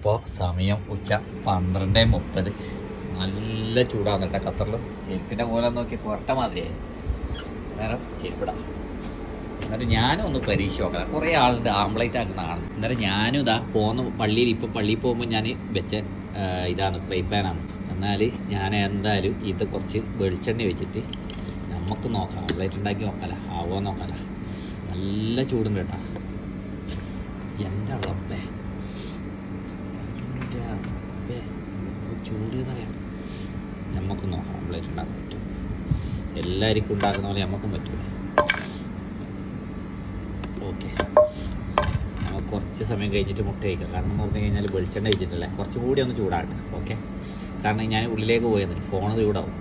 അപ്പോൾ സമയം ഉച്ച പന്ത്രണ്ട് മുപ്പത്. നല്ല ചൂടാണ് കേട്ടോ ഖത്തറിൽ ചെരുപ്പിന്റെ മൂലം നോക്കി പുറട്ട മാതിരിയായിരുന്നു അന്നേരം ചെരുപ്പിടാം എന്നിട്ട് ഞാനും ഒന്ന് പരീക്ഷ നോക്കണം. കുറേ ആളുണ്ട് ആംബ്ലൈറ്റ് ആക്കുന്ന ആണ് അന്നേരം ഞാനും ഇതാ പോകുന്ന പള്ളിയിൽ ഇപ്പോൾ പള്ളിയിൽ പോകുമ്പോൾ ഞാൻ വെച്ച ഇതാണ് ഫ്രൈ പാനാണ് എന്നാൽ ഞാൻ എന്തായാലും ഇത് കുറച്ച് വെളിച്ചെണ്ണ വെച്ചിട്ട് നമുക്ക് നോക്കാം. ആംബ്ലൈറ്റ് ഉണ്ടാക്കി നോക്കാല ആവോ നോക്കാല. നല്ല ചൂടുണ്ട് കേട്ടോ. എന്താ റബ്ബേ എന്റെ റബ്ബേ ഇത് ചൂട് ഇതായ നമുക്ക് നോക്കാം ഓംലേറ്റ് ഉണ്ടാക്കാൻ പറ്റും എല്ലാവർക്കും ഉണ്ടാക്കുന്ന പോലെ നമുക്കും പറ്റും ഓക്കെ. നമുക്ക് കുറച്ച് സമയം കഴിഞ്ഞിട്ട് മുട്ട കഴിക്കാം. കാരണം എന്ന് പറഞ്ഞു കഴിഞ്ഞാൽ വെളിച്ചെണ്ണ വെച്ചിട്ടല്ലേ കുറച്ച് കൂടി ഒന്ന് ചൂടാകട്ടെ. ഓക്കെ. കാരണം ഞാൻ ഉള്ളിലേക്ക് പോയത് ഫോൺ ചൂടാവും.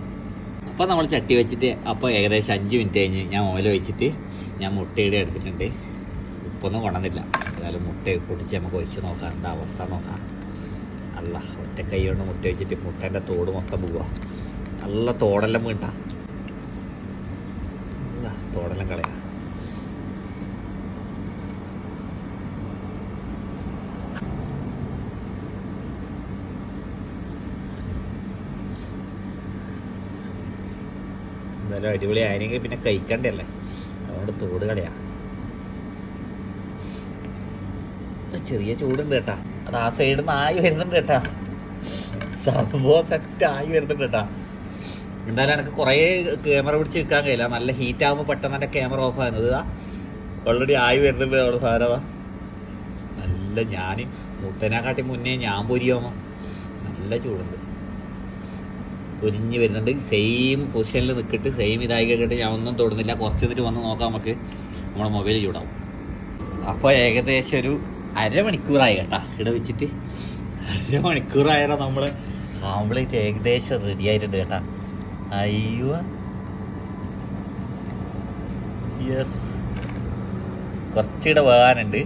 അപ്പോൾ നമ്മൾ ചട്ടി വെച്ചിട്ട് അപ്പോൾ ഏകദേശം അഞ്ച് മിനിറ്റ് കഴിഞ്ഞ് ഞാൻ ഓയിൽ വെച്ചിട്ട് ഞാൻ മുട്ടയുടെ എടുത്തിട്ടുണ്ട്. ഉപ്പൊന്നും കൊണ്ടുവന്നില്ല. ഏതായാലും മുട്ട പൊട്ടിച്ച് നമുക്ക് ഒഴിച്ച് നോക്കാം. എന്താ അവസ്ഥ നോക്കാം. അല്ല ഒറ്റ കൈ കൊണ്ട് മുട്ട വെച്ചിട്ട് മുട്ടേന്റെ തോട് മൊത്തം പോവുക നല്ല തോടെല്ലാം വീണ്ട. തോടെല്ലാം കളയാ. എന്തായാലും അടിപൊളി ആയിരുന്നെങ്കിൽ പിന്നെ കഴിക്കണ്ടല്ലേ? അതുകൊണ്ട് തോട് കളയാ. ചെറിയ ചൂടുണ്ട് കേട്ടാ. അത് ആ സൈഡിൽ നിന്ന് ആയി വരുന്നുണ്ട് കേട്ടാ. സംഭവം സെറ്റ് ആയി വരുന്നുണ്ട് കേട്ടാ. എന്തായാലും എനിക്ക് കുറേ ക്യാമറ പിടിച്ച് നിൽക്കാൻ കഴിയില്ല. നല്ല ഹീറ്റ് ആകുമ്പോൾ പെട്ടെന്ന് എന്റെ ക്യാമറ ഓഫ് ആകുന്നത് ഓൾറെഡി ആയി വരുന്നുണ്ട് അവിടെ സാരതാ നല്ല ഞാൻ മുട്ടനെക്കാട്ടി മുന്നേ ഞാൻ പൊരിയാമോ. നല്ല ചൂടുണ്ട്. പൊരിഞ്ഞ് വരുന്നുണ്ട്. സെയിം പൊസിഷനിൽ നിൽക്കിട്ട് സെയിം ഇതായി കേട്ടിട്ട് ഞാൻ ഒന്നും തൊടുന്നില്ല. കുറച്ച് ഇതിട്ട് വന്ന് നോക്കാം നമുക്ക്. നമ്മുടെ മൊബൈൽ ചൂടാവും. അപ്പോൾ ഏകദേശം ഒരു അരമണിക്കൂറായി കേട്ടാ. ഇവിടെ വെച്ചിട്ട് അരമണിക്കൂറായാലും നമ്മൾ ആംബ്ലേറ്റ് ഏകദേശം റെഡി ആയിട്ടുണ്ട് കേട്ടാ. അയ്യോ. യെസ് കുറച്ചുകൂടെ വേകാനുണ്ട്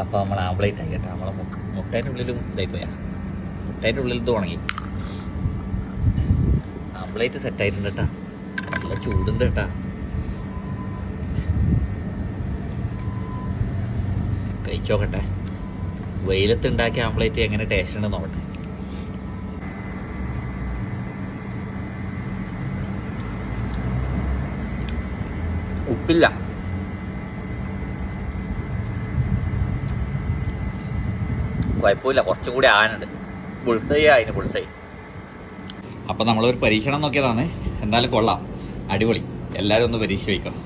അപ്പോൾ നമ്മൾ ആംബ്ലേറ്റ് ആയി കേട്ടോ. നമ്മളെ മുട്ട മുട്ടേന്റെ ഉള്ളിലും ഇതായി പോയാ. മുട്ടേന്റെ ഉള്ളിൽ ഇത് ഉണങ്ങി. സെറ്റ് ആയിട്ടുണ്ട് കേട്ടാ. നല്ല ചൂടുണ്ട് കേട്ടാ. കഴിച്ചോക്കട്ടെ വെയിലത്ത് ഉണ്ടാക്കിയ ആംപ്ലേറ്റ് എങ്ങനെ ടേസ്റ്റ് ഉണ്ടെന്ന് നോക്കട്ടെ. ഉപ്പില്ല. കുഴപ്പമില്ല കുറച്ചും കൂടി ആനുണ്ട് ബുൾസൈ ആയിന് ബുൾസൈ അപ്പോൾ നമ്മളൊരു പരീക്ഷണം നോക്കിയതാണ്. എന്തായാലും കൊള്ളാം. അടിപൊളി. എല്ലാവരും ഒന്ന് പരീക്ഷ വയ്ക്കണം